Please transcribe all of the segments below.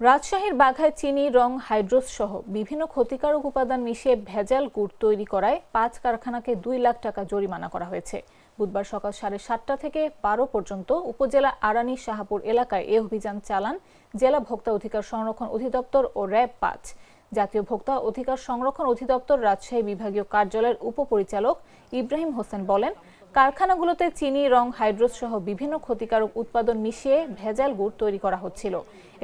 রাজশাহীর বাঘায় চিনি, রং, হাইড্রোস সহ বিভিন্ন ক্ষতিকারক উপাদান মিশিয়ে ভেজাল গুড় তৈরি করায় পাঁচ কারখানাকে দুই লাখ টাকা জরিমানা করা হয়েছে। বুধবার সকাল সাড়ে সাতটা থেকে বারো পর্যন্ত উপজেলা আরানি শাহাপুর এলাকায় এ অভিযান চালান জেলা ভোক্তা অধিকার সংরক্ষণ অধিদপ্তর ও র্যাব পাঁচ। জাতীয় ভোক্তা অধিকার সংরক্ষণ অধিদপ্তর রাজশাহী বিভাগীয় কার্যালয়ের উপপরিচালক ইব্রাহিম হোসেন বলেন কারখানাগুলোতে চিনি, রং, হাইড্রোস সহ বিভিন্ন ক্ষতিকারক উৎপাদন মিশিয়ে ভেজাল গুড় তৈরি করা হচ্ছিল।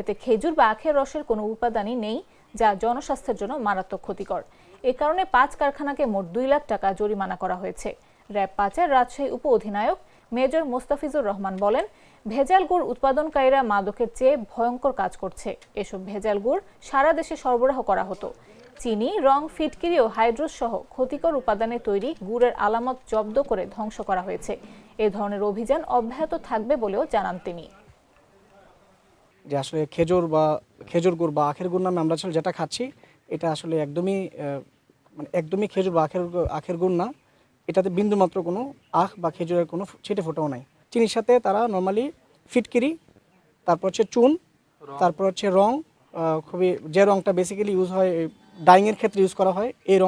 এতে খেজুর বা আখের রসের কোনো উপাদানই নেই, যা জনস্বাস্থ্যের জন্য মারাত্মক ক্ষতিকর। এ কারণে পাঁচ কারখানাকে মোট দুই লাখ টাকা জরিমানা করা হয়েছে। র্যাব পাঁচের রাজশাহী উপ অধিনায়ক মেজর মোস্তাফিজুর রহমান বলেন, ভেজাল গুড় উৎপাদনকারীরা মাদকের চেয়ে ভয়ঙ্কর কাজ করছে। এসব ভেজাল গুড় সারা দেশে সরবরাহ করা হতো। চিনি রং ফিটকিরি ও হাইড্রোস সহ ক্ষতিকর উপাদানে তৈরি গুড়ের আলামত জব্দ করে ধ্বংস করা হয়েছে। এ ধরনের অভিযান অব্যাহত থাকবে বলেও জানান তিনি। যে আসলে খেজুর বা খেজুর গুড় বা আখের গুড় নামে আমরা আসলে যেটা খাচ্ছি এটা আসলে একদমই মানে একদমই খেজুর বা আখের আখের গুড় না। এটাতে বিন্দুমাত্র কোনো আখ বা খেজুরের কোনো ছিটে ফোটাও নাই। চিনির সাথে তারা নর্মালি ফিটকিরি তারপর হচ্ছে চুন তারপর হচ্ছে রং খুবই যে রংটা বেসিক্যালি ইউজ হয় ডাইংয়ের ক্ষেত্রে ইউজ করা হয়। এই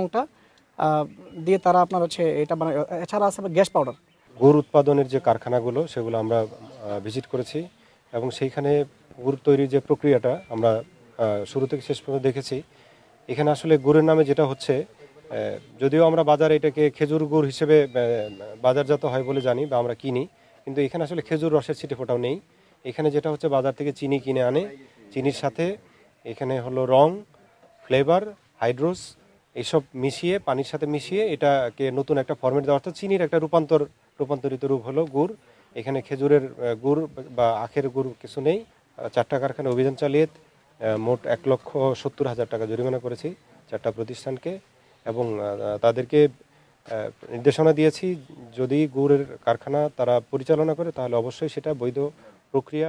আহ, দিয়ে তারা আপনার হচ্ছে এটা বানায়। এছাড়া আছে গ্যাস পাউডার। গুড় উৎপাদনের যে কারখানাগুলো সেগুলো আমরা ভিজিট করেছি এবং সেইখানে গুড় তৈরির যে প্রক্রিয়াটা আমরা শুরু থেকে শেষ পর্যন্ত দেখেছি। এখানে আসলে গুড়ের নামে যেটা হচ্ছে যদিও আমরা বাজারে এটাকে খেজুর গুড় হিসেবে বাজারজাত হয় বলে জানি বা আমরা কিনি কিন্তু এখানে আসলে খেজুর রসের ছিটে ফোটাও নেই। এখানে যেটা হচ্ছে বাজার থেকে চিনি কিনে আনে। চিনির সাথে এখানে হলো রং ফ্লেভার, হাইড্রোস এইসব মিশিয়ে, পানির সাথে মিশিয়ে এটাকে নতুন একটা ফর্মেট দেওয়া অর্থাৎ চিনির একটা রূপান্তর, রূপান্তরিত রূপ হলো গুড়। এখানে খেজুরের গুড় বা আখের গুড় কিছু নেই। চারটা কারখানা অভিযান চালিয়ে মোট এক লক্ষ সত্তর হাজার টাকা জরিমানা করেছি চারটা প্রতিষ্ঠানকে এবং তাদেরকে নির্দেশনা দিয়েছি, যদি গুড়ের কারখানা তারা পরিচালনা করে তাহলে অবশ্যই সেটা বৈধ প্রক্রিয়া